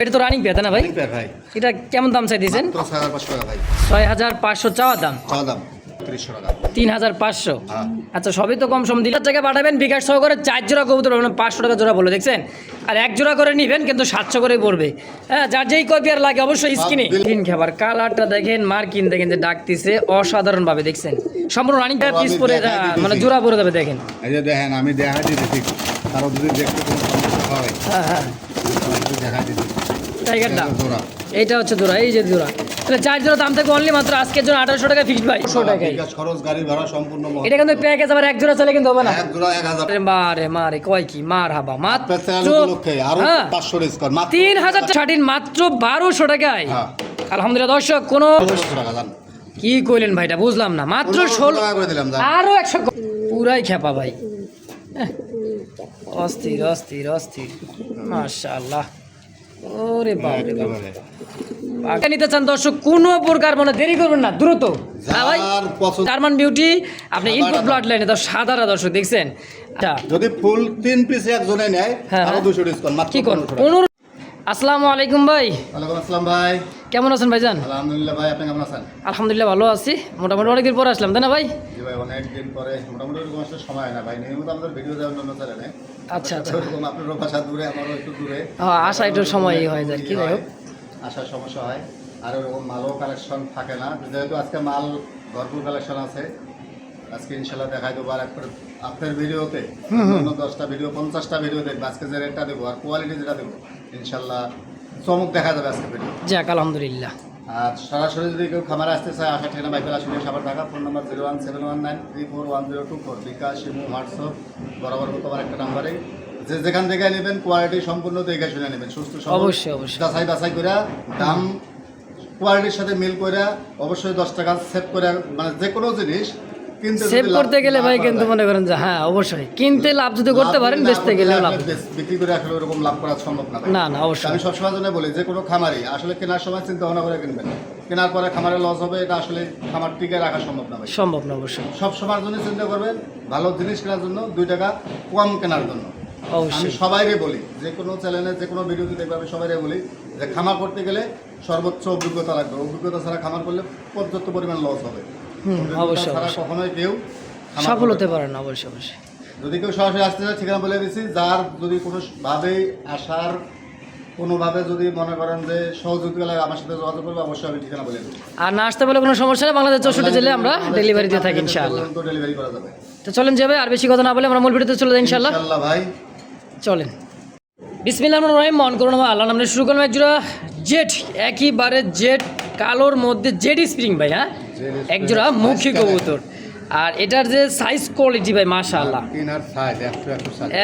এটা তো রানিং পেয়ে না ভাই? ভাই। এটা কেমন দাম চাই দিয়েছেন ছয় হাজার পাঁচশো চাওয়া দাম? চাওয়া দাম তিন হাজার পাঁচশো? হ্যাঁ। আচ্ছা সবই তো কম সম দিলে জায়গায় পাঠাবেন বিকাশ সহকারে চার জোড়া কবুতর পাবেন পাঁচশো টাকা জোড়া বলে দেখছেন? আর এক জোড়া করে নিবেন কিন্তু সাতশো করে পড়বে। হ্যাঁ যার যেই কপি আর লাগে অবশ্যই স্কিনে বিল- গ্রিন খাবার কালারটা দেখেন মার্কিন দেখেন যে ডাকতিছে অসাধারণ ভাবে দেখছেন? সম্পূর্ণ রানিং পিস পরে। মানে জোড়া পরে যাবে দেখেন। এই যে দেখেন আমি দেখা দিতেছি। যদি দেখতে কোনো সমস্যা হয় হ্যাঁ হ্যাঁ। দেখা দিতেছি। টাইগারটা এইটা হচ্ছে এই যে তাহলে চার জোড়া দাম থেকে অনলি মাত্র আজকের জন্য আঠারোশো টাকা ফিক্সড ভাই একশো টাকায়। খরচ গাড়ি ভাড়া সম্পূর্ণ এটা কিন্তু প্যাকেজ আবার এক জোড়া চলে কিন্তু হবে না? এক জোড়া এক হাজার। মারে মারে কয় কি? মার হাবা মাত্র হ্যাঁ। পাঁচশো তিন হাজার ষাটিন মাত্র বারোশো টাকায়। হ্যাঁ। আলহামদুলিল্লাহ দর্শক কোনো কি কইলেন ভাইটা বুঝলাম না। মাত্র ষোলো আরও একশো পুরাই খেপা ভাই। এহ, অস্থির অস্থির অস্থির। মাশাআল্লাহ। নিতে চান দর্শক কোনো প্রকার মানে দেরি করবেন না দ্রুত। জার্মান বিউটি আপনি ব্লাড দর্শক দেখছেন। আচ্ছা। যদি ফুল তিন পিস একজনে নেয় হ্যাঁ, তাহলে হ্যাঁ। আসসালামু আলাইকুম ভাই। ওয়ালাইকুম আসসালাম ভাই। কেমন আছেন ভাইজান? আলহামদুলিল্লাহ ভাই আপনি কেমন আছেন? আলহামদুলিল্লাহ ভালো আছি। মোটামুটি অনেকদিন পরে আসলাম তাই না ভাই? জি ভাই অনেকদিন পরে। মোটামুটি ওরকম আসলে সময় হয় না ভাই। নিয়মিত আমাদের ভিডিও দেওয়ার জন্য চ্যানেলে আচ্ছা আচ্ছা। ওরকম আপনারও বাসা দূরে আমারও একটু দূরে। হ্যাঁ আসা একটু সময়ই হয়ে যায় কি যাই হোক। আসার সমস্যা হয়। আর ওরকম মালও কালেকশন থাকে না। যেহেতু আজকে মাল ভরপুর কালেকশন আছে আজকে ইনশাল্লাহ দেখাই দেবো আর একবার আপনার ভিডিওতে দশটা ভিডিও পঞ্চাশটা ভিডিও দেখব। আজকে যে রেটটা দেবো আর কোয়ালিটি যেটা দেবো ইনশাল্লাহ চমক দেখা যাবে আজকে যাক আলহামদুলিল্লাহ। আর সরাসরি যদি কেউ খামারে আসতে চায় আসার ঠিকানা বাইকের আসলে সাবার টাকা phone number zero one seven one nine three four one zero two four. BKash imo WhatsApp বরাবর মতো আমার একটা নাম্বারে। যে যেখান থেকে নেবেন কোয়ালিটি সম্পূর্ণ দেখে শুনে নেবেন সুস্থ অবশ্যই, অবশ্যই। বাছাই বাছাই করে দাম কোয়ালিটির সাথে মিল করে অবশ্যই দশ টাকা সেভ করে মানে যে কোনো জিনিস সেভ করতে গেলে ভাই কিন্তু মনে করেন যে হ্যাঁ অবশ্যই। কিনতে লাভ যদি করতে পারেন বেচতে গেলে লাভ বিক্রি করে আসলে ওরকম লাভ করা সম্ভব না না না অবশ্যই। আমি সবসময় জন্য বলি যে কোনো খামারি আসলে কেনার সময় চিন্তা ভাবনা করে কিনবেন। কেনার পরে খামারে লস হবে এটা আসলে খামার টিকে রাখা সম্ভব না ভাই। সম্ভব না অবশ্যই। সব সময়ের জন্য চিন্তা করবেন ভালো জিনিস কেনার জন্য দুই টাকা কম কেনার জন্য। অবশ্যই। সবাইরে বলি যে কোনো চ্যানেলে যে কোনো ভিডিও দেখবে আমি সবাইরে বলি যে খামার করতে গেলে সর্বোচ্চ অভিজ্ঞতা লাগবে। অভিজ্ঞতা ছাড়া খামার করলে পর্যাপ্ত পরিমাণ লস হবে। হুম অবশ্যই কখনোই কেউ সফল হতে। পারে না অবশ্যই অবশ্যই। যদি কেউ সরাসরি আসতে চায় ঠিকানা বলে দিচ্ছি যার যদি কোনোভাবে আসার কোনোভাবে যদি মনে করেন যে সহযোগিতা লাগে আমার সাথে যোগাযোগ করবে অবশ্যই আমি ঠিকানা বলে দেবো। আর না আসতে বলে কোনো সমস্যা নেই বাংলাদেশ চৌষট্টি জেলে আমরা ডেলিভারি দিয়ে থাকি ইনশাআল্লাহ। ডেলিভারি করা যাবে। তো চলেন যাবে আর বেশি কথা না বলে আমরা মূল ভিডিওতে চলে যাই ইনশাআল্লাহ। ইনশাআল্লাহ ভাই। চলেন। বিসমিল্লাহ রহিম মন করুন আল্লাহ নামে শুরু করলাম। একজোড়া জেট একইবারে জেট কালোর মধ্যে জেড স্প্রিং ভাই হ্যাঁ? একজোড়া মুখী কবুতর। আর এটার যে সাইজ কোয়ালিটি ভাই মাশাআল্লাহ।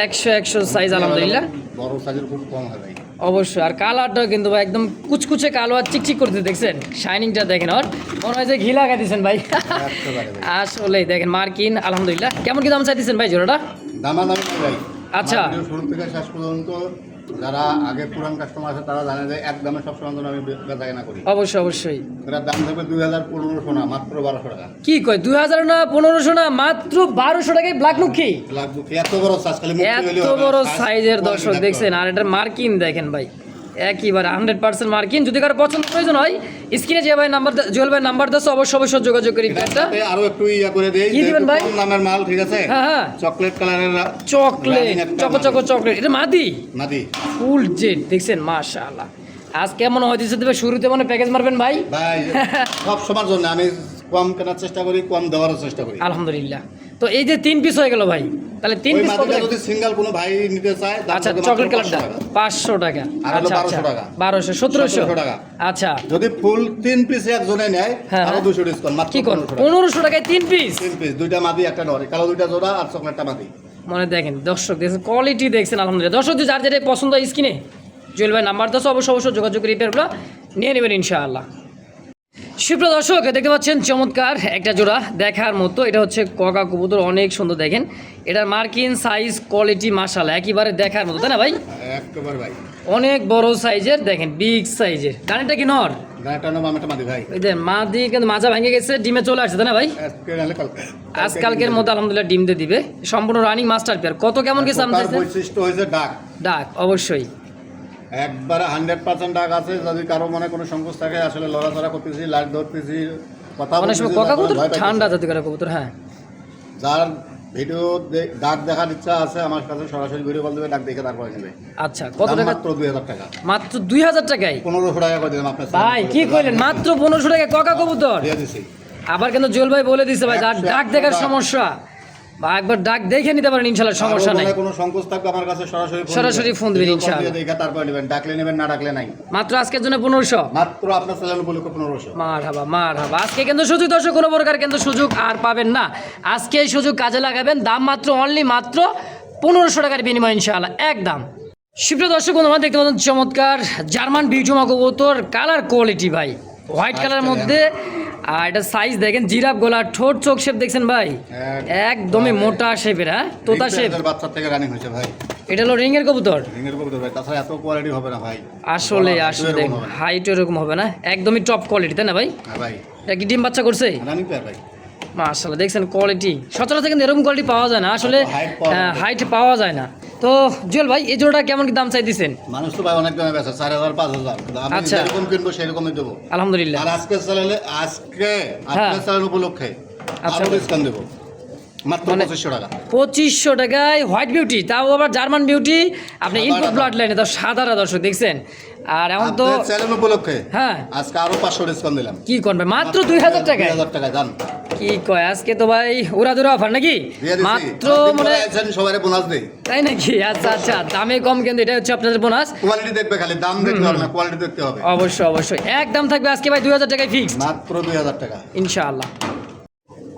একশো একশো সাইজ আলহামদুলিল্লাহ। বড় সাইজের খুব কম হয় ভাই। অবশ্যই আর কালারটাও কিন্তু ভাই একদম কুচকুচে কালো আর চিকচিক করতে দেখছেন? শাইনিংটা দেখেন আর মনে হয় যে ঘি লাগাই দিয়েছেন ভাই। একেবারে ভাই। আসলে দেখেন মার্কিন আলহামদুলিল্লাহ। কেমন কি দাম চাইতেছেন ভাই জোড়াটা? দামা আচ্ছা। শুরু থেকে শেষ পর্যন্ত যারা আগে পুরান কাস্টমার আছে তারা জানে যে এক দামে সব সময় আমি বেচা কেনা করি। অবশ্যই অবশ্যই। এরা দাম দেবে দুই হাজার পনেরোশো না মাত্র বারোশো টাকা। কি কয় দুই হাজার না পনেরোশো না মাত্র বারোশো টাকায় ব্ল্যাক মুখী ব্ল্যাক কি? এত বড় সাইজ খালি এত বড় সাইজের দর্শক দেখছেন আর এটার মার্কিন দেখেন ভাই। একইবারে হান্ড্রেড পার্সেন্ট মার্কিন যদি কারও পছন্দ প্রয়োজন হয় স্ক্রিনে যে ভাই নাম্বার জুয়েল ভাই নাম্বার দাস অবশ্যই অবশ্যই যোগাযোগ করি একটা। আরও একটু ইয়া করে দেই কি দিবেন ভাই? দামের মাল ঠিক আছে? হ্যাঁ হ্যাঁ। চকলেট কালারের চকলেট চকো চকো চকলেট। এটা মাদি? নাদি ফুল জেড দেখছেন? মাশাআল্লাহ। আজ কেমন হয়েছে দেবে? শুরুতে মনে প্যাকেজ মারবেন ভাই? ভাই সব সময়ের জন্য। আমি কম কেনার চেষ্টা করি কম দেওয়ার চেষ্টা করি। আলহামদুলিল্লাহ। তো এই যে তিন পিস হয়ে গেল ভাই তাহলে তিন পিস মাদিটা যদি সিঙ্গেল কোনো ভাই নিতে চায় আচ্ছা চকলেট কালারটা টাকা। পাঁচশো টাকা। আর হলো আচ্ছা আচ্ছা 1200 টাকা। বারোশো সতেরোশো। 1700 টাকা। আচ্ছা। যদি ফুল তিন পিস একজনে নেয় আরও হ্যাঁ। দুশো ডিসকাউন্ট মাত্র কি কর 1500 পনেরোশো টাকায় তিন পিস তিন পিস দুইটা মাদি একটা নরে কালো দুইটা জোড়া আর চকলেটটা মাদি। মনে দেখেন দর্শক দেখছেন কোয়ালিটি দেখছেন আলহামদুলিল্লাহ। দর্শক যদি যার যেটা পছন্দ হয় স্কিনে জুয়েল ভাই নাম্বার দশ অবশ্যই অবশ্যই যোগাযোগ রিপেয়ারগুলো নিয়ে নেবেন ইনশাআল্লাহ। সুপ্রিয় দর্শক দেখতে পাচ্ছেন চমৎকার একটা জোড়া দেখার মতো। এটা হচ্ছে ককা কবুতর অনেক সুন্দর দেখেন। এটার মার্কিন সাইজ কোয়ালিটি মাসালা একেবারে দেখার মতো তাই না ভাই? একেবারে ভাই। অনেক বড় সাইজের দেখেন বিগ সাইজের গাড়িটা কি নর? মাদি ভাই। ওই যে মা দিয়ে কিন্তু মাজা ভেঙে গেছে ডিমে চলে আসছে তাই না ভাই? আজকালকের মধ্যে আলহামদুলিল্লাহ ডিম দিয়ে দিবে। সম্পূর্ণ রানিং মাস্টার পেয়ার কত কেমন কি চাইছেন বৈশিষ্ট্য হয়েছে ডাক। ডাক অবশ্যই। একবারে হান্ড্রেড পার্সেন্ট ডাক আছে যদি কারও মনে কোনো সংকোচ থাকে আসলে লড়াচড়া করতেছি লাইট ধরতেছি কথা সময় বলতেছি, কক কবুতর। ঠান্ডা হ্যাঁ। যার ভিডিও ডাক দেখার ইচ্ছা আছে আমার কাছে সরাসরি ভিডিও কল দেবে ডাক দেখে তারপরে নেবে আচ্ছা কত টাকা? মাত্র দুই হাজার টাকা। মাত্র দুই হাজার টাকায়? পনেরোশো টাকা করে দিলাম আপনার ভাই কি কইলেন? মাত্র পনেরোশো টাকা ককা কবুতর? দিয়ে দিছি। আবার কিন্তু জুয়েল ভাই বলে দিছে ভাই ডাক দেখার সমস্যা। বা একবার ডাক দেখে নিতে পারেন ইনশাল্লাহ সমস্যা নাই। কোনো সংকোচ থাকবে আমার কাছে সরাসরি ফোন সরাসরি ফোন দিবেন ইনশাআল্লাহ। দেখে তারপরে নেবেন। ডাকলে নেবেন না ডাকলে নাই। মাত্র আজকের জন্য পনেরোশো? মাত্র আপনার চ্যানেল উপলক্ষে পনেরোশো। মার হাবা মার হাবা আজকে কিন্তু সুযোগ দর্শক কোনো প্রকার কিন্তু সুযোগ আর পাবেন না। আজকে এই সুযোগ কাজে লাগাবেন। দাম মাত্র অনলি মাত্র পনেরোশো টাকার বিনিময় ইনশাআল্লাহ একদম সুপ্রিয় দর্শক বন্ধুরা দেখতে পাচ্ছেন চমৎকার জার্মান বিজমা কবুতর। কালার কোয়ালিটি ভাই। হোয়াইট কালার মধ্যে আর এটা সাইজ দেখেন জিরাফ গলা ঠোঁট চোখ শেপ দেখছেন ভাই? একদমই মোটা শেপের হ্যাঁ? তোতা শেপ বাচ্চা থেকে রানিং হয়েছে ভাই। এটা হলো রিংয়ের কবুতর? রিংয়ের কবুতর ভাই তাছাড়া এত কোয়ালিটি হবে না ভাই। আসলে আসলে হাইট এরকম হবে না। একদমই টপ কোয়ালিটি তাই না ভাই? হ্যাঁ ভাই। এটা কি ডিম বাচ্চা করছে? রানিং পেয়ার ভাই। মাশাআল্লাহ দেখছেন কোয়ালিটি সচরাচর কিন্তু এরকম কোয়ালিটি পাওয়া যায় না আসলে height পাওয়া যায়। না। হাইট পাওয়া যায় না। তো জুয়েল ভাই এই জোড়াটা কেমন কি দাম চাই দিচ্ছেন মানুষ তো ভাই অনেক দামে বেচে চার হাজার পাঁচ হাজার। আচ্ছা। যেরকম কিনবো সেরকমই দেবো। আলহামদুলিল্লাহ। আর আজকে চ্যানেলে আজকে হ্যাঁ। আপনার উপলক্ষে আচ্ছা। ডিসকাউন্ট দেবো। মানে- পঁচিশশো টাকায় হোয়াইট বিউটি তাও আবার জার্মান বিউটি আপনি ইনপুট ব্লাড লাইনে তো সাদারা দর্শক দেখছেন? আর এখন তো উপলক্ষে হ্যাঁ। আজকে আরও পাঁচশো ডিসকাউন্ট দিলাম। কি করবে মাত্র দুই হাজার দুই হাজার টাকা জান কি কয়? আজকে তো ভাই উড়া দুরা অফার নাকি মাত্র মানে সবারে বোনাস দেই তাই নাকি? আচ্ছা আচ্ছা দামে কম কিন্তু এটা হচ্ছে আপনাদের বোনাস। কোয়ালিটি দেখবে খালি দাম দেখতে হবে না কোয়ালিটি দেখতে হবে। অবশ্যই অবশ্যই। একদম থাকবে আজকে ভাই দুই হাজার টাকায় ফিক্স মাত্র দুই হাজার টাকা। ইনশাআল্লাহ।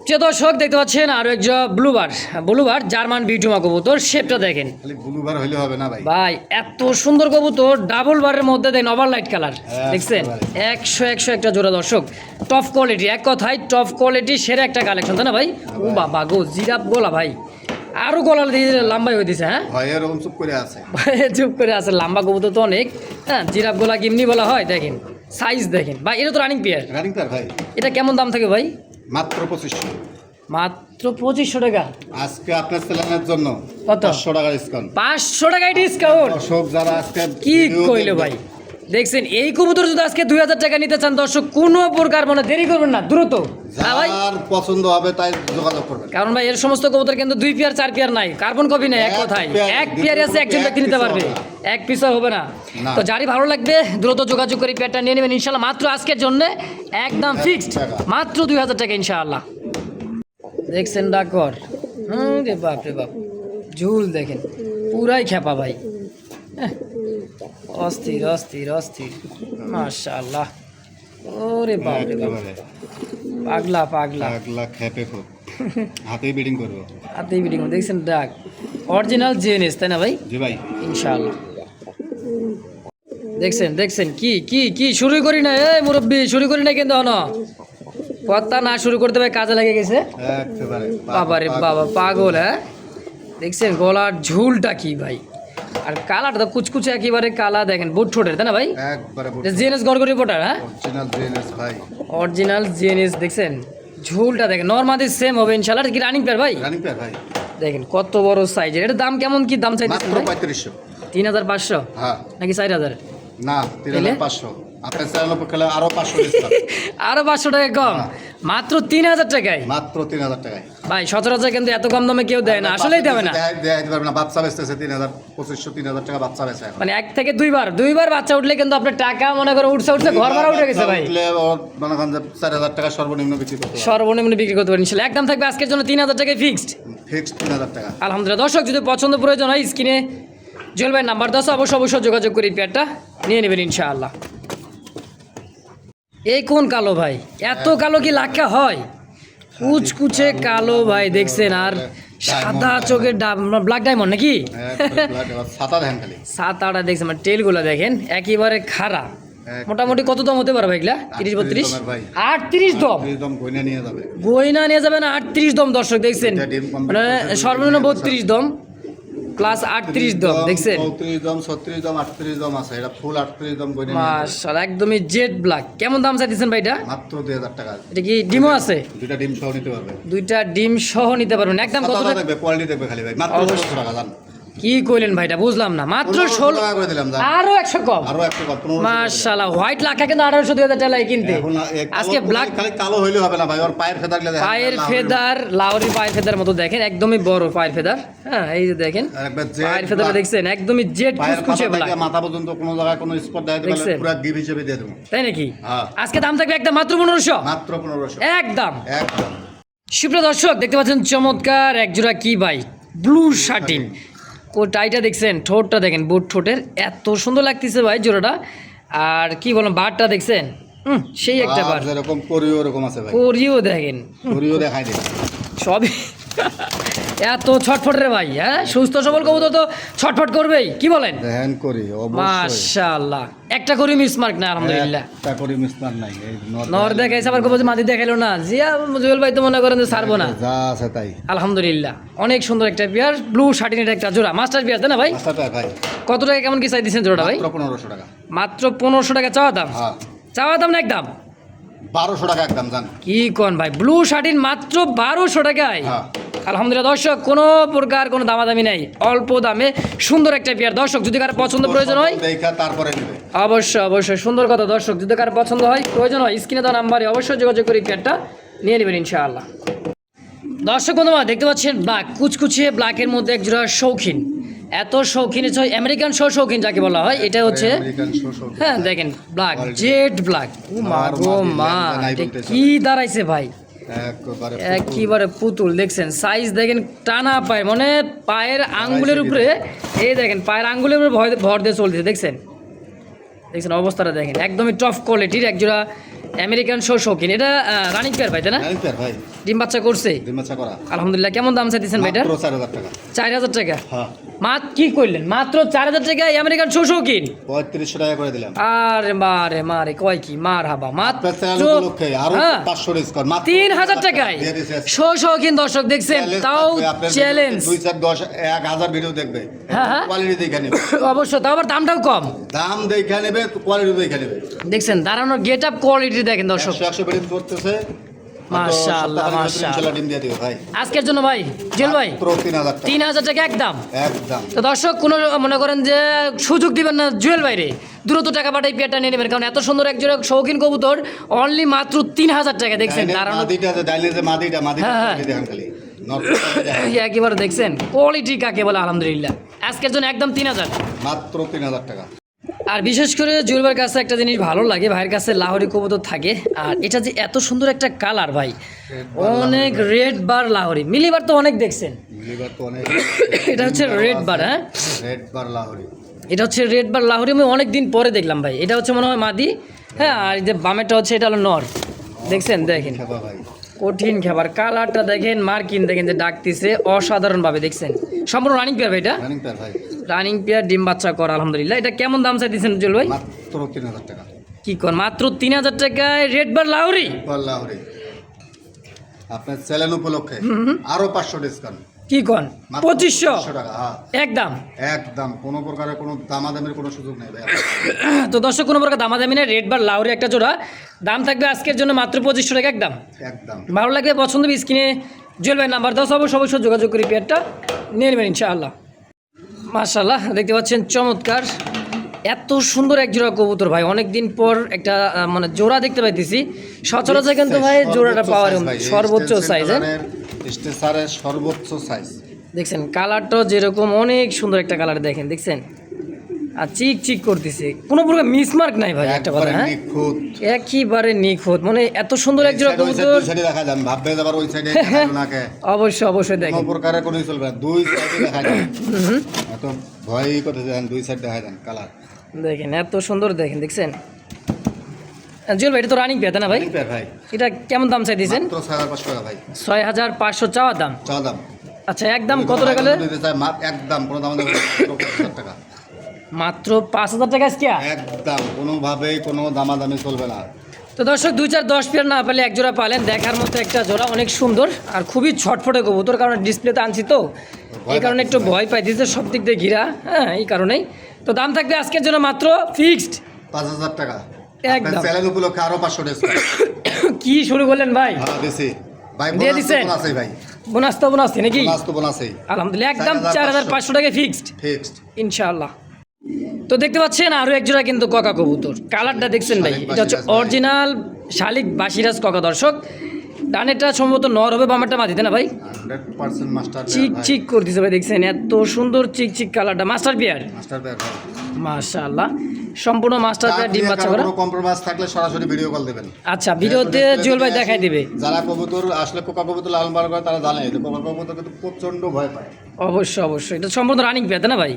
প্রিয় দর্শক দেখতে পাচ্ছেন আরও একজন ব্লুবার ব্লুবার জার্মান বিউটিমা কবুতর শেপটা দেখেন। ব্লুবার হইলে হবে না ভাই। ভাই এত সুন্দর কবুতর ডাবল বারের মধ্যে দেন ওভার লাইট কালার হ্যাঁ, দেখছেন। একশো একশো একটা জোড়া দর্শক। টপ কোয়ালিটি এক কথায় টপ কোয়ালিটি সেরা একটা কালেকশন তাই না ভাই? ও বাবা গো জিরাপ গোলা ভাই। আরও গলা দিয়ে লম্বাই হয়ে দিছে হ্যাঁ? ভয়ে এরকম চুপ করে আছে। ভাই চুপ করে আছে লম্বা কবুতর তো অনেক। হ্যাঁ জিরাপ গোলা কেমনি বলা হয়? দেখেন সাইজ দেখেন। ভাই এটা তো রানিং পেয়ার রানিং পেয়ার ভাই। এটা কেমন দাম থাকে ভাই? মাত্র পঁচিশশো। মাত্র পঁচিশশো টাকা? আজকে আপনার চ্যানেলের জন্য কত? পাঁচশো টাকা ডিসকাউন্ট পাঁচশো টাকায় ডিসকাউন্ট দর্শক যারা আজকে কি কইলো ভাই? দেখছেন এই কবুতর যদি আজকে দুই হাজার টাকা নিতে চান দর্শক কোনো প্রকার মানে দেরি করবেন না দ্রুত। পছন্দ হবে তাই যোগাযোগ করবেন। কারণ ভাই এর সমস্ত কবুতর কিন্তু দুই পেয়ার চার পেয়ার নাই কার্বন কপি নাই এক কথায়। এক পেয়ার আছে একজন এক ব্যক্তি নিতে পারবে। এক পিসও হবে না। না। তো যারই ভালো লাগবে দ্রুত যোগাযোগ করে পেয়ারটা নিয়ে নেবেন। ইনশাল্লাহ মাত্র আজকের জন্য একদম ফিক্সড মাত্র দুই হাজার টাকা ইনশাআল্লাহ। দেখছেন ডাকর। হুম রে বাপ রে বাপ। ঝুল দেখেন। পুরাই খেপা ভাই। হ্যাঁ, অস্থির অস্থির অস্থির। মাশাআল্লাহ। ওরে বাপ রে বাপ। একেবারে। পাগলা পাগলা। লাখ হ্যাপে খুব। হাতেই বিডিং করব। হাতেই বিডিং দেখছেন ডাক অরিজিনাল জেএনএস তাই না ভাই? জি ভাই। ইনশাআল্লাহ। দেখছেন দেখছেন কি কি কি শুরু করি না এই মুরব্বী শুরু করি না কিন্তু হন কথা না শুরু করতে ভাই কাজে লেগে গেছে। একেবারে। বাবা রে বাবা পাগল হ্যাঁ? দেখছেন গলার ঝুলটা কি ভাই? আর কালারটা তো কুচকুচে একেবারে কালা দেখেন বুট ঠোঁটের তাই না ভাই? একবারে জিএনএস গড়গড়ি রিপোর্টার হ্যাঁ? অরিজিনাল জিএনএস ভাই। অরিজিনাল জিএনএস দেখছেন? ঝুলটা দেখেন নর্মালি সেম হবে ইনশাল্লাহ এটা কি রানিং পেয়ার ভাই? রানিং পেয়ার ভাই। দেখেন কত বড় সাইজের এটার দাম কেমন কি দাম চাইতেছেন মাত্র ভাই? পঁয়ত্রিশশো। তিন হাজার পাঁচশো? হ্যাঁ। নাকি চার হাজার? না তিন তাইলে? হাজার পাঁচশো। আপনার চ্যানেল উপর আরও পাঁচশো ডিসকাউন্ট আরও পাঁচশো টাকা কম। হ্যাঁ। মাত্র তিন হাজার টাকায়? মাত্র তিন হাজার টাকায়। ভাই সচরাচর কিন্তু এত কম দামে কেউ দেয় না। আসলেই দেবে না। দেয়- পারবে না। বাচ্চা বেচতেছে তিন হাজার পঁচিশশো তিন হাজার টাকা বাচ্চা বেচে মানে এক থেকে দুইবার দুইবার বাচ্চা উঠলে কিন্তু আপনার টাকা মনে করে উঠছে উঠছে ঘর ভাড়া উঠে গেছে ভাই। মনে করেন যে চার হাজার টাকা সর্বনিম্ন বিক্রি করতে সর্বনিম্ন বিক্রি করতে পারেন ইনশাল্লাহ। একদম থাকবে আজকের জন্য তিন হাজার টাকায় ফিক্সড ফিক্সড তিন হাজার টাকা। আলহামদুলিল্লাহ। দর্শক যদি পছন্দ প্রয়োজন হয় স্ক্রিনে জুয়েল ভাই নাম্বার দশ অবশ্যই অবশ্যই যোগাযোগ করি পেয়ারটা নিয়ে নেবেন ইনশাআল্লাহ। এই কোন কালো ভাই? এত কালো কি লাক্ষা হয়? কুচকুচে কালো ভাই দেখছেন আর সাদা চোখের ব্ল্যাক ডায়মন্ড নাকি? একবারে ছাতা সাত আটা দেখছেন মানে টেলগুলো দেখেন একেবারে খাড়া। মোটামুটি কত দম হতে পারে ভাই এগুলা? তিরিশ বত্রিশ। আটত্রিশ দম? গয়না নিয়ে যাবেন আটত্রিশ দম দর্শক দেখছেন। মানে সর্বনিম্ন বত্রিশ দম। প্লাস আটত্রিশ দম দেখছেন? চৌত্রিশ দম ছত্রিশ দম আটত্রিশ দম আছে এটা ফুল আটত্রিশ দম গইনা নিয়ে একদমই জেড ব্ল্যাক কেমন দাম চাইতেছেন ভাই এটা? মাত্র দুই হাজার টাকা। এটা কি ডিমও আছে? দুইটা ডিম সহ নিতে পারবে দুইটা ডিম সহ নিতে পারবেন। একদম কত টাকা? দেখবে কোয়ালিটি দেখবে খালি ভাই। মাত্র অবশ্যই। ষোলোশো টাকা জান। কি কইলেন ভাইটা বুঝলাম না। মাত্র ষোলো টাকা করে দিলাম। আরও একশো কম। আরও পনেরোশো করে দিলাম। হোয়াইট লাখা কিন্তু আঠারোশো দুই হাজার টাকা লাগে কিনতে আজকে ব্ল্যাক খালি কালো হইলে হবে না ভাই ওর পায়ের ফেদার পায়ের ফেদার লাউরি পায়ের ফেদার মতো দেখেন একদমই বড় পায়ের ফেদার। হ্যাঁ এই যে দেখেন পায়ের ফেদার। দেখছেন একদমই জেট কুচকুচে ব্ল্যাক মাথা পর্যন্ত কোনো জায়গায় কোনো স্পট দেখাতে পারলে দেখছেন? পুরো গিফট হিসেবে দিয়ে দেবো। তাই নাকি? হ্যাঁ। আজকে দাম থাকবে একদম মাত্র পনেরোশো? মাত্র পনেরোশো। একদম। একদম। সুপ্রিয় দর্শক দেখতে পাচ্ছেন চমৎকার একজোড়া কি ভাই? ব্লু শার্টিং ও টাইটা দেখছেন ঠোঁটটা দেখেন বুট ঠোঁটের এত সুন্দর লাগতেছে ভাই জোড়াটা। আর কি বললাম বারটা দেখছেন? সেই একটা বার। এরকম যেরকম করিও ওরকম আছে ভাই। করিও দেখেন। করিও দেখাই দেন সবই এত ছটফট রে ভাই হ্যাঁ? সুস্থ সবল কবুতর তো ছটফট করবেই কি বলেন? দেখেন করি মাশাআল্লাহ। একটা করে মিস মার্ক না আলহামদুলিল্লাহ। একটা করি মিসমার নাই এই নর দেখাইছে আবার কবুতর মাটি দেখাইলো না। জিয়া জুয়েল ভাই তো মনে করেন যে ছাড়বো না। যা আছে তাই। আলহামদুলিল্লাহ। অনেক সুন্দর একটা পেয়ার ব্লু শার্টিনের একটা জোড়া। মাস্টার পেয়ার তাই না ভাই? ভাই। কত টাকা কেমন কি চাই দিচ্ছেন জোড়াটা ভাই? মাত্র পনেরোশো টাকা। মাত্র পনেরোশো টাকা চাওয়া দাম? হ্যাঁ। চাওয়া দাম না একদম? বারোশো টাকা একদম জান। কি কোন ভাই ব্লু শার্টিন মাত্র বারোশো টাকায়। হ্যাঁ। আলহামদুলিল্লাহ দর্শক কোনো প্রকার কোনো দামাদামি নেই। অল্প দামে সুন্দর একটা পেয়ার। দর্শক যদি কারও পছন্দ প্রয়োজন হয় তারপরে অবশ্যই অবশ্যই সুন্দর কথা। দর্শক যদি কারও পছন্দ হয় প্রয়োজন হয় স্ক্রিনে দেওয়া নাম্বারে অবশ্যই যোগাযোগ করে পেয়ারটা নিয়ে নেবেন ইনশাআল্লাহ। দর্শক বন্ধুরা দেখতে পাচ্ছেন ব্ল্যাক কুচকুচে ব্ল্যাকের মধ্যে এক জোড়া শৌখিন। এত শৌখিন আমেরিকান শো শৌখিন যাকে বলা হয় এটা হচ্ছে হ্যাঁ দেখেন ব্ল্যাক জেড ব্ল্যাক। ও মা। কি দাঁড়াইছে ভাই? একবারে পুতুল। দেখছেন? সাইজ দেখেন টানা পায় মানে পায়ের আঙ্গুলের উপরে এই দেখেন পায়ের আঙ্গুলের উপরে ভর দিয়ে চলতেছে দেখছেন? দেখছেন অবস্থাটা দেখেন। একদমই টফ কোয়ালিটির একজোড়া আমেরিকান শো শৌখিন। এটা রানিং পেয়ার ভাই তাই না? ভাই। ডিম বাচ্চা করছে? ডিমাচা করা। আলহামদুলিল্লাহ কেমন দাম চাইতেছেন মাত্র চার হাজার টাকা। চার হাজার টাকা? হ্যাঁ। মাত কি করলেন মাত্র চার হাজার টাকায় আমেরিকান শো শৌখিন? পঁয়ত্রিশশো টাকা করে দিলাম। আরে মারে মারে কয় কি? মার হাবা মাত্র উপলক্ষে আরও হ্যাঁ। পাঁচশো ডিসকাউন্ট মাত্র তিন হাজার টাকায়। দিয়ে দিছি। আজকে। শো শৌখিন দর্শক দেখছেন তাও চ্যালেঞ্জ দুই চার দশ এক হাজার ভিডিও দেখবে। হ্যাঁ, হ্যাঁ। কোয়ালিটি দেখে নেবে। অবশ্যই তাও আবার দামটাও কম। দাম দেখে নেবে কোয়ালিটি দেখে নেবে। দেখছেন দাঁড়ানোর গেট আপ কোয়ালিটি দেখেন দর্শক। একশো একশো করতেছে মাশাআল্লাহ, হয়তো সপ্তাহের ভিতরে মাশাআল্লাহ। ডিম দিয়ে দিবে ভাই। আজকের জন্য ভাই জেল ভাই? টাকা। একদম। একদম। তো দর্শক কোনো মনে করেন যে সুযোগ দিবেন না জুয়েল বাইরে দ্রুত টাকা পাঠাই পেয়ারটা নিয়ে নেবেন কারণ এত সুন্দর এক জোড়া শৌখিন কবুতর অনলি মাত্র তিন হাজার টাকা দেখছেন ডাইনে দাঁড়ানো মাদিটা আছে ডাইনে যে মাদিটা মাদিটা হ্যাঁ, হ্যাঁ। দেখেন খালি। একেবারে দেখছেন কোয়ালিটি কাকে বলে আলহামদুলিল্লাহ। আজকের জন্য একদম তিন হাজার। মাত্র তিন হাজার টাকা। আর বিশেষ করে জুয়েলবার কাছে একটা জিনিস ভালো লাগে ভাইয়ের কাছে লাহোরি কবুতর থাকে। আর এটা যে এত সুন্দর একটা কালার ভাই অনেক রেড বার লাহোরি। মিলিবার তো অনেক দেখছেন। লিভার তো অনেক এটা হচ্ছে রেড বার হ্যাঁ? Red bar Lahori. এটা হচ্ছে রেড বার লাহোরি আমি অনেক দিন পরে দেখলাম ভাই। এটা হচ্ছে মনে হয় মাদি হ্যাঁ? আর এই যে বামেরটা হচ্ছে এটা হলো নর। দেখছেন? দেখেন। কঠিন খাবার কালারটা দেখেন মার্কিন দেখেন যে ডাকতেছে অসাধারণভাবে দেখছেন? সম্পূর্ণ রানিং পেয়ার ভাই এটা? রানিং প্যার ভাই। রানিং পেয়ার ডিম বাচ্চা কর আলহামদুলিল্লাহ। এটা কেমন দাম চাইতেছেন জুয়েল ভাই? মাত্র তিন হাজার টাকা। কি কর মাত্র তিন হাজার টাকায় red bar Lahori bar Lahori আপনার উপলক্ষে আরও পাঁচশো ডিসকাউন্ট কি কন? পঁচিশশো? 2500 টাকা হ্যাঁ। একদম। একদম। কোনো প্রকারের কোনো দামাদামের কোনো সুযোগ নেই তো দর্শক কোনো প্রকার দামাদামি নেই রেড বার লাউরি একটা জোড়া। দাম থাকবে আজকের জন্য মাত্র পঁচিশশো টাকা একদম। একদম। ভালো লাগবে পছন্দ হবে স্ক্রিনে জুয়েল ভাই নাম্বার দশ অবশ্য অবশ্যই যোগাযোগ করি পেয়ারটা নিয়ে নেবেন ইনশাআল্লাহ। মাশাল্লাহ দেখতে পাচ্ছেন চমৎকার। এত সুন্দর এক জোড়া কবুতর ভাই অনেকদিন পর একটা মানে জোড়া দেখতে পাইতেছি। সচরাচর কিন্তু ভাই জোড়াটা পাওয়ার সর্বোচ্চ সাইজ সর্বোচ্চ সাইজ দেখছেন কালারটা যেরকম অনেক সুন্দর একটা কালার দেখেন দেখছেন? আর চিক চিক করতেছে। কোনো প্রকার মিসমার্ক নাই ভাই একটা কথা হ্যাঁ? নিখুঁত। একেবারে নিখুঁত। মানে এত সুন্দর এক জোড়া কবুতর। সাইডে দেখা যান ভাববে যাবার ওই সাইডে ওনাকে অবশ্যই অবশ্যই কোনো দেখেন প্রকারের কোনো চলবে দুই সাইডে দেখা এত করতে যান দুই সাইড দেখা যান কালার দেখেন এত সুন্দর দেখেন দেখছেন? জুয়েল ভাই এটা তো রানিং না ভাই? ভাই। এটা কেমন দাম চাই দিয়েছেন ছয় হাজার পাঁচশো চাওয়া দাম? চা দাম। আচ্ছা একদম কত টাকা একদম কোনো দাম টাকা। মাত্র পাঁচ হাজার টাকা আজকে? একদম কোনোভাবেই কোনো দামাদামি চলবে না। তো দর্শক দুই চার দশ পেয়ার না পেলে এক জোড়া পালেন। দেখার মতো একটা জোড়া অনেক সুন্দর আর খুবই ছটফটে কবুতর কারণ ডিসপ্লেতে আনছি তো। এই কারণে একটু ভয় পাই দিয়েছে সব দিক দিয়ে ঘিরা হ্যাঁ এই কারণেই। তো দাম থাকবে আজকের জন্য মাত্র ফিক্সড পাঁচ হাজার টাকা। একদম। চ্যানেল উপলক্ষে আরও পাঁচশো কি শুরু করলেন ভাই? হ্যাঁ ভাই দিয়ে ভাই। বোনাস তো বোনাস নাকি? বোনাস তো বোনাসেই। আলহামদুলিল্লাহ একদম চার হাজার পাঁচশো। টাকা ফিক্সড ফিক্সড ইনশাআল্লাহ। তো দেখতে পাচ্ছেন আরও এক জোড়া কিন্তু ককা কবুতর। কালারটা দেখছেন ভাই এটা হচ্ছে অরিজিনাল শালিক বাসিরাজ ককা দর্শক। ডানেরটা সম্ভবত নর হবে বামারটা মাটিতে না ভাই? চিক চিক করে দিচ্ছে ভাই দেখছেন। এত সুন্দর চিক চিক কালারটা। মাস্টার বিয়ার মাস্টার মাশাআল্লাহ। সম্পূর্ণ মাস্টার পেয়ার ডিম বাচ্চা করা কোনো কম্প্রোমাইজ থাকলে সরাসরি ভিডিও কল দেবেন। আচ্ছা ভিডিওতে জুয়েল ভাই দেখাই দিবে। যারা কবুতর আসলে কোকা কবুতর লালন পালন করে তারা জানে যে কোকা কবুতর কিন্তু প্রচণ্ড ভয় পায়। অবশ্যই অবশ্যই। এটা সম্পূর্ণ রানিং পেয়ার না ভাই?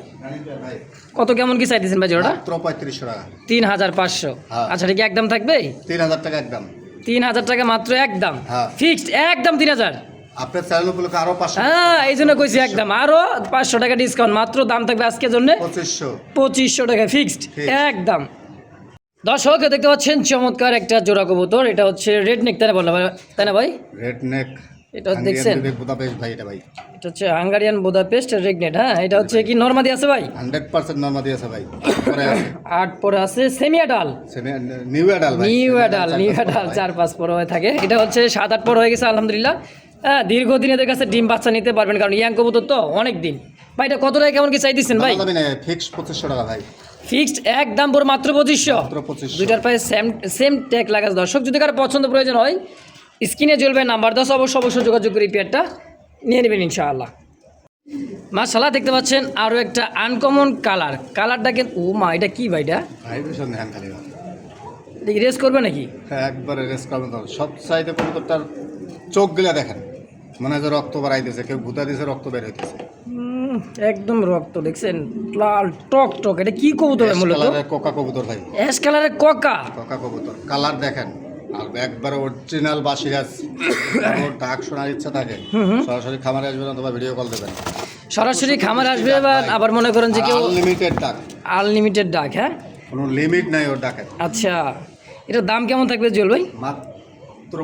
ভাই। কত কেমন কি চাইতেছেন ভাই জোড়াটা? মাত্র পঁয়ত্রিশশো টাকা। তিন হাজার পাঁচশো। হ্যাঁ। আচ্ছা এটা কি একদম থাকবে? তিন হাজার টাকা একদম। তিন হাজার টাকা মাত্র একদম। হ্যাঁ। ফিক্সড একদম তিন হাজার। আপনার চ্যানেল উপলক্ষে আরও পাঁচশো হ্যাঁ এই জন্য কইছি একদম আরও পাঁচশো টাকা ডিসকাউন্ট মাত্র দাম থাকবে আজকের জন্য পঁচিশশো। পঁচিশশো টাকা ফিক্সড একদম। দর্শক দেখতে পাচ্ছেন চমৎকার একটা জোড়া কবুতর। এটা হচ্ছে রেড নেক তাই না বললাম? তাই না ভাই? রেড নেক এটা দেখছেন? বুদাপেস্ট ভাই এটা ভাই। এটা হচ্ছে হাঙ্গারিয়ান বোদাপেস্ট রেগনেট হ্যাঁ? এটা হচ্ছে কি নর্মাদি আছে ভাই? আট পরে আছে। Semi adult new adult new adult new adult চার পাঁচ পর হয়ে থাকে। এটা হচ্ছে সাত আট পর হয়ে গেছে আলহামদুলিল্লাহ। হ্যাঁ দীর্ঘদিন এদের কাছে ডিম বাচ্চা নিতে পারবেন কারণ ইয়াং কবুতর তো অনেক দিন। ভাই এটা কত টাকা কেমন কি চাই দিচ্ছেন ভাই ফিক্স পঁচিশশো টাকা ভাই। ফিক্সড এক দাম পর মাত্র পঁচিশশো। দুইটার প্রায় সেম সেম ট্যাগ লাগা দর্শক যদি কারও পছন্দ প্রয়োজন হয় স্ক্রিনে জ্বলবে নাম্বার দশ অবশ্য অবশ্যই যোগাযোগ করে পেয়ারটা নিয়ে নেবেন ইনশাআল্লাহ। মাশাল্লাহ দেখতে পাচ্ছেন আরও একটা আনকমন কালার কালারটা কিন্তু ও মা এটা কি ভাই এটা? ভাই ভীষণ ধ্যান খালি রেস করবে নাকি? হ্যাঁ একবারে রেস করবেন তো। সব চাইতে কবুতরটার চোখ গিলা দেখেন। মনে হয় যে রক্ত বাড়াইতেছে কেউ ভূতা দিয়েছে রক্ত বের হইতেছে। একদম রক্ত দেখছেন? লাল টক টক এটা কি কবুতর মূলত? কোকা কবুতর ভাই। অ্যাশ কালারের ককা? কোকা কবুতর। কালার দেখেন আর একবারে অরিজিনাল বাসিরাজ। ডাক শোনার ইচ্ছা থাকে। সরাসরি খামারে আসবেন অথবা ভিডিও কল দেবেন। সরাসরি খামারে আসবে এবার আবার মনে করেন যে কেউ আনলিমিটেড ডাক। আনলিমিটেড ডাক হ্যাঁ? কোনো লিমিট নাই ওর ডাকের। আচ্ছা। এটার দাম কেমন থাকবে জুয়েল ভাই? মাত্র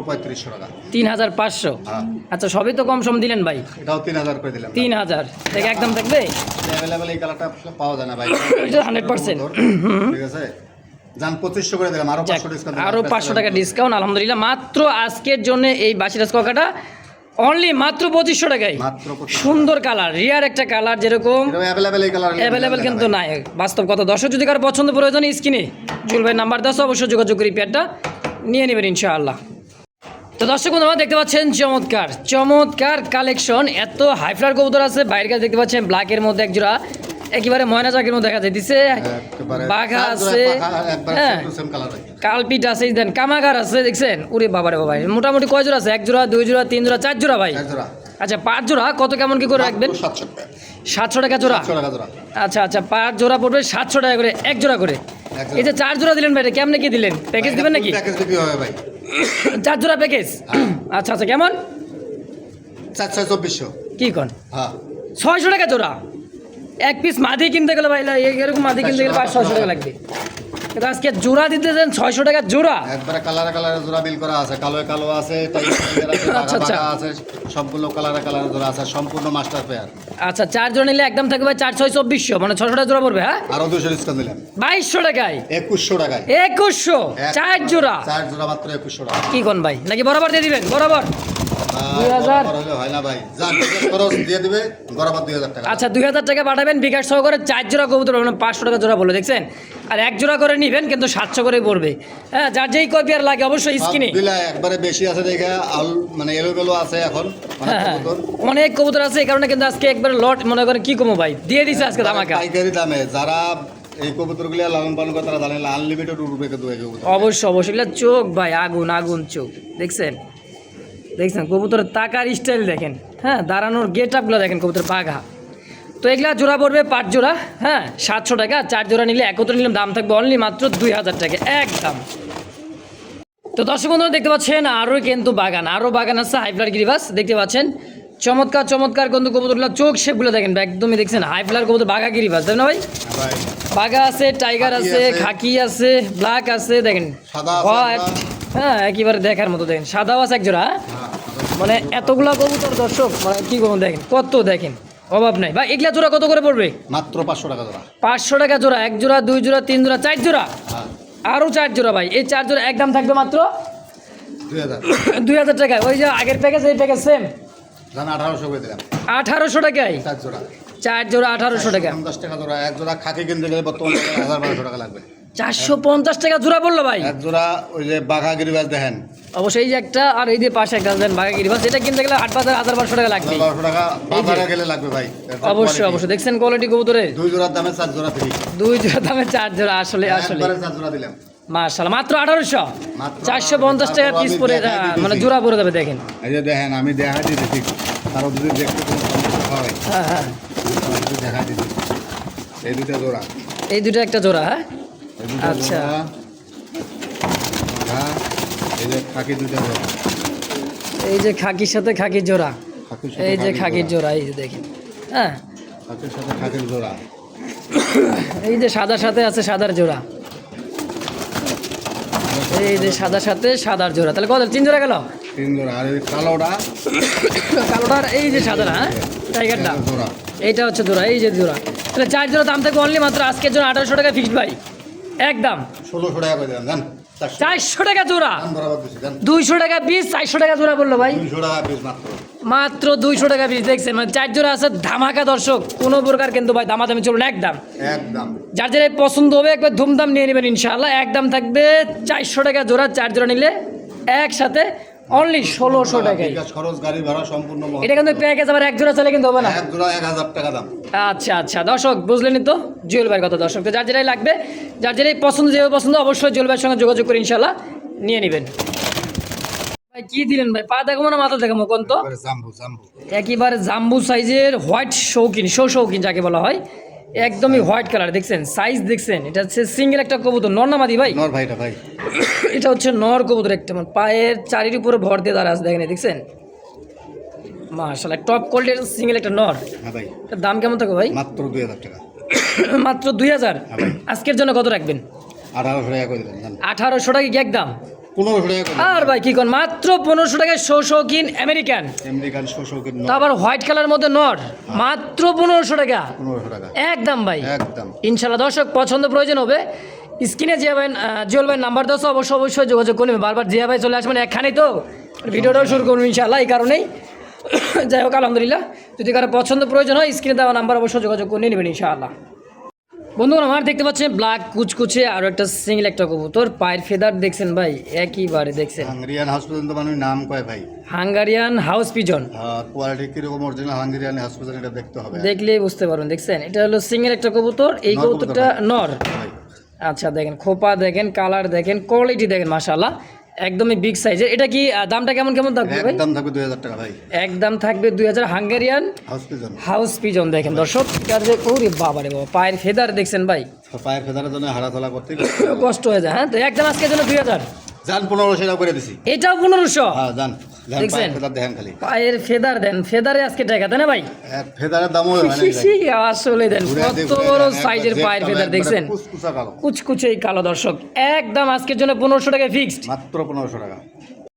পঁয়ত্রিশশো টাকা। তিন হাজার পাঁচশো? হ্যাঁ। আচ্ছা সবই তো কম সম দিলেন ভাই? এটাও তিন হাজার করে দিলাম। তিন হাজার। থেকে একদম থাকবে? অ্যাভেলেবেল এই কালারটা পাওয়া যায় না ভাই। এটা 100% ঠিক আছে? যান পঁচিশশো করে দিলাম। আরও পাঁচশো ডিসকাউন্ট আরও পাঁচশো টাকা ডিসকাউন্ট আলহামদুলিল্লাহ। মাত্র আজকের জন্য এই বাসিরাজ ককাটা অনলি মাত্র পঁচিশশো টাকায়। সুন্দর কালার রিয়ার একটা কালার যেরকম অ্যাভেলেবেল কিন্তু নাই। বাস্তব কথা দর্শক যদি কারও পছন্দ প্রয়োজন স্ক্রিনে জুল ভাই নাম্বার দশ অবশ্যই যোগাযোগ করি পেয়ারটা নিয়ে নেবেন ইনশাআল্লাহ। তো দর্শক বন্ধুরা দেখতে পাচ্ছেন চমৎকার চমৎকার কালেকশন এত হাইফ্লার কবুতর আছে বাইরের কাছে দেখতে পাচ্ছেন ব্ল্যাকের মধ্যে এক জোড়া একেবারে ময়না চাকের মধ্যে দেখা যাইতেছে বাঘা আছে হ্যাঁ। কালপিট আছে দেন কামাগার আছে দেখছেন? উরে বাবারে বাবা মোটামুটি কয় জোড়া আছে? এক জোড়া দুই জোড়া তিন জোড়া চার জোড়া। ভাই আচ্ছা পাঁচ জোড়া কত কেমন কি করে রাখবেন? সাতশো টাকা। জোড়া? আচ্ছা আচ্ছা পাঁচ জোড়া পড়বে সাতশো টাকা করে এক জোড়া করে। এই যে চার জোড়া দিলেন ভাই কেমনে কি দিলেন? প্যাকেজ দিবেন নাকি? প্যাকেজ হবে ভাই। চার জোড়া প্যাকেজ আচ্ছা আচ্ছা কেমন? চার ছয় চব্বিশশো। কি কন? হ্যাঁ। ছয়শো টাকা জোড়া? এক পিস মাদি কিনতে গেলে ভাই এরকম মাদি কিনতে গেলে পাঁচ ছয়শো টাকা লাগবে। কিন্তু আজকে জোড়া দিতে দেন ছয়শো টাকা জোড়া একবারে কালারে কালারে জোড়া বিল করা আছে কালো কালো আছে আচ্ছা, আচ্ছা। আছে সবগুলো কালারে কালারে জোড়া আছে সম্পূর্ণ মাস্টার পেয়ার। আচ্ছা চার জোড়া নিলে একদম থাকবে চার ছয় চব্বিশশো মানে ছশো টাকা জোড়া পড়বে হ্যাঁ? আরও দুশো ডিসকাউন্ট দিলাম। বাইশশো টাকায়? একুশশো টাকায়। একুশশো? চার জোড়া চার জোড়া মাত্র একুশশো টাকা। কি কোন ভাই? নাকি বরাবর দিয়ে দিবেন? বরাবর? আচ্ছা দুই হাজার টাকা পাঠাবেন বিকাশ সহকারে চার জোড়া কবুতর মানে পাঁচশো টাকা জোড়া বলে দেখছেন? আর এক জোড়া করে নিবেন কিন্তু সাতশো করে পড়বে। হ্যাঁ যার যেই কপি আর লাগে অবশ্যই স্কিনে একবারে বেশি আছে দেখে মানে আছে এখন। অনেক হ্যাঁ হ্যাঁ। কবুতর। আছে এই কারণে কিন্তু আজকে একবার লট মনে করেন কি কমো ভাই? দিয়ে দিছে আজকে ধামাকা। পাইকারি দামে যারা এই কবুতরগুলি লালন পালন করে তারা জানে আনলিমিটেড অবশ্যই অবশ্যই। চোখ ভাই আগুন আগুন চোখ দেখছেন? দেখছেন, কবুতরের তাকার স্টাইল দেখেন। হ্যাঁ দাঁড়ানোর গেট আপগুলো দেখেন, কবুতর পাঘা তো এগুলা জোড়া পড়বে পাঁচ জোড়া হ্যাঁ সাতশো টাকা, চার জোড়া নিলে একত্র নিলাম, দাম থাকবে অনলি মাত্র দুই হাজার টাকা, একদম। তো দর্শক বন্ধুরা, দেখতে পাচ্ছেন, আরও কিন্তু বাগান, আরও বাগান আছে হাইফ্লার গিরিবাস দেখতে পাচ্ছেন। চমৎকার চমৎকার কিন্তু কবুতরগুলো চোখ শেপগুলো দেখেন ভাই, একদমই দেখছেন হাইফ্লার কবুতর বাঘা গিরিবাস তাই না ভাই? ভাই। বাঘা আছে টাইগার আছে। খাকি আছে ব্ল্যাক আছে দেখেন। হোয়াইট হ্যাঁ একেবারে দেখার মতো দেখেন। সাদাও আছে এক জোড়া হ্যাঁ? মানে এতগুলা কবুতর দর্শক মানে কি করব দেখেন কত দেখেন অভাব নাই। বা এগুলা জোড়া কত করে পড়বে? মাত্র পাঁচশো টাকা জোড়া। পাঁচশো টাকা জোড়া এক জোড়া দুই জোড়া তিন জোড়া চার জোড়া? হ্যাঁ। আরও চার জোড়া ভাই এই চার জোড়া একদম থাকবে মাত্র? দুই হাজার। টাকায় ওই যে আগের প্যাকেজ এই প্যাকেজ সেম আঠারোশো করে টাকায়? চার জোড়া। চার জোড়া আঠারোশো টাকা। পঞ্চাশ টাকা জোড়া এক জোড়া খাকি কিনতে গেলে বর্তমানে হাজার বারোশো টাকা লাগবে। চারশো পঞ্চাশ টাকা জোড়া বলল ভাই? এক জোড়া ওই যে বাঘা দেখেন। অবশ্যই এই যে একটা আর এই যে পাশে একটা দেন বাঘা গিরিবাস যেটা কিনতে গেলে আট বাজার হাজার বারোশো টাকা লাগবে। হাজার বারোশো টাকা বাজারে গেলে লাগবে ভাই। অবশ্যই অবশ্যই। দেখছেন কোয়ালিটি কবুতরে? দুই জোড়ার দামে চার জোড়া ফ্রি দুই জোড়া দামে চার জোড়া আসলে আসলে। চার জোড়া দিলাম। মার্শাল মাত্র আঠারোশো। চারশো পঞ্চাশ টাকা পিস পরে মানে জোড়া পরে যাবে দেখেন। এই যে দেখেন আমি দেখা দিই দেখি কারও যদি দেখতে কোনো সমস্যা হয় হ্যাঁ হ্যাঁ। দেখা দিই এই দুটা জোড়া। এই দুটো একটা জোড়া হ্যাঁ? আচ্ছা। এই যে খাকি দুটা জোড়া। এই যে খাকির সাথে খাকির জোড়া। এই যে খাকির খাকির জোড়া এই যে দেখেন হ্যাঁ। খাকির সাথে খাকির জোড়া। এই যে সাদার সাথে আছে সাদার জোড়া। এই যে সাদার সাথে সাদার জোড়া। তাহলে কত? তিন জোড়া গেল? তিন জোড়া। আর এই কালোটা? কালোটার এই যে সাদাটা হ্যাঁ? টাইগারটা। এইটা হচ্ছে জোড়া এই যে জোড়া। তাহলে চার জোড়া দাম থেকে অনলি মাত্র আজকের জন্য আঠারোশো টাকা ফিক্সড ভাই একদম। ষোলোশো টাকা করে দেন জান? চারশো টাকা। জোড়া। দুইশো টাকা পিস চারশো টাকা জোড়া বলল ভাই। মাত্র। দুইশো টাকা পিস দেখছেন? মানে চার জোড়া আছে ধামাকা দর্শক। কোনো প্রকার কিন্তু ভাই দামাদামি চলুন একদম। একদম। যার যারা পছন্দ হবে একবার ধুমধাম নিয়ে নেবেন ইনশাআল্লাহ। একদম থাকবে চারশো টাকা জোড়া চার জোড়া নিলে একসাথে অনলি ষোলোশো টাকায়। খরচ গাড়ি ভাড়া সম্পূর্ণ এটা কিন্তু প্যাকেজ আবার এক জোড়া চলে কিন্তু হবে না? এক জোড়া এক হাজার টাকা দাম। আচ্ছা আচ্ছা। দর্শক বুঝলেনই তো? জুয়েল ভাইয়ের কথা দর্শক। তো যার যেটাই লাগবে যার যেটাই পছন্দ যেভাবে পছন্দ অবশ্যই জুয়েল ভাইয়ের সঙ্গে যোগাযোগ করে ইনশাল্লাহ নিয়ে নেবেন। ভাই কি দিলেন ভাই? পা দেখাবো না মাথা দেখাবো কোন তো একেবারে জাম্বু সাইজের হোয়াইট শৌখিন শো শৌখিন যাকে বলা হয়। একদমই হোয়াইট কালার দেখছেন? সাইজ দেখছেন? এটা হচ্ছে সিঙ্গেল একটা কবুতর। নর্নামাদি ভাই? নর ভাইটা ভাই। এটা হচ্ছে নর কবুতর একটা। মানে পায়ের চারির উপরে ভর দিয়ে দাঁড়া আছে দেখেন দেখছেন? মার্শাল্লাহ টপ কোয়ালিটির সিঙ্গেল একটা নর। হ্যাঁ ভাই। এটার দাম কেমন থাকবে ভাই? মাত্র দুই হাজার টাকা। মাত্র দুই হাজার? আজকের জন্য কত রাখবেন? আঠারোশো টাকা করে জান। আঠারোশো টাকা কি একদম? আর ভাই কি কোন? মাত্র পনেরোশো টাকায় শো শৌখিন আমেরিকান আমেরিকান তা আবার হোয়াইট কালার মধ্যে নর। মাত্র পনেরোশো টাকা। পনেরোশো টাকা। একদম ভাই। একদম। ইনশাল্লাহ দর্শক পছন্দ প্রয়োজন হবে। স্ক্রিনে জিয়া ভাই জিওল ভাই নাম্বার দশ অবশ্যই অবশ্যই যোগাযোগ করবেন বারবার জিয়া ভাই চলে আসবেন একখানেই তো। ভিডিওটাও শুরু করুন ইনশাল্লাহ এই কারণেই। যাই হোক আলহামদুলিল্লাহ। যদি কারও পছন্দ প্রয়োজন হয় স্ক্রিনে দেওয়া নাম্বার অবশ্যই যোগাযোগ করে নেবেন ইনশাআল্লাহ। বন্ধুরা আমার দেখতে পাচ্ছেন ব্ল্যাক কুচকুচে আর একটা সিঙ্গেল একটা কবুতর। পায়ের ফেদার দেখছেন ভাই? একইবারে দেখছেন। হাঙ্গেরিয়ান হসপিটাল তো মানুষ নাম কয় ভাই? হাঙ্গারিয়ান হাউস পিজন কোয়ালিটি কীরকম অরিজিনাল হাঙ্গেরিয়ান হসপিটাল এটা দেখতে হবে। দেখলেই বুঝতে পারবেন দেখছেন? এটা হলো সিঙ্গেল একটা কবুতর এই কবুতরটা নর। ভাই। আচ্ছা দেখেন খোপা দেখেন কালার দেখেন কোয়ালিটি দেখেন মাশাল্লাহ একদমই বিগ সাইজের এটা কি দামটা কেমন কেমন থাকবে ভাই? একদম থাকবে দুই হাজার টাকা ভাই। একদম থাকবে 2000 Hungarian. House pigeon house pigeon দেখেন দর্শক কার যে ওরে বাবা রে বাবা পায়ের ফেদার দেখছেন ভাই? পায়ের ফেদারের জন্য হারাতলা করতে কষ্ট হয়ে যায় হ্যাঁ? তো একদম আজকে জন্য দুই হাজার। যান পনেরোশো টাকা করে দিছি। এটাও 1500 হ্যাঁ যান। দেখছেন? পায়ের ফেদার দেখেন খালি পায়ের ফেদার দেন ফেদারে আজকে টাকা ভাই ফেদারের দামও। আসলে দেন কত বড় সাইজের পায়ের ফেদার দেখছেন। কুচকুচে কালো দর্শক একদম আজকের জন্য পনেরোশো টাকা ফিক্সড মাত্র পনেরোশো টাকা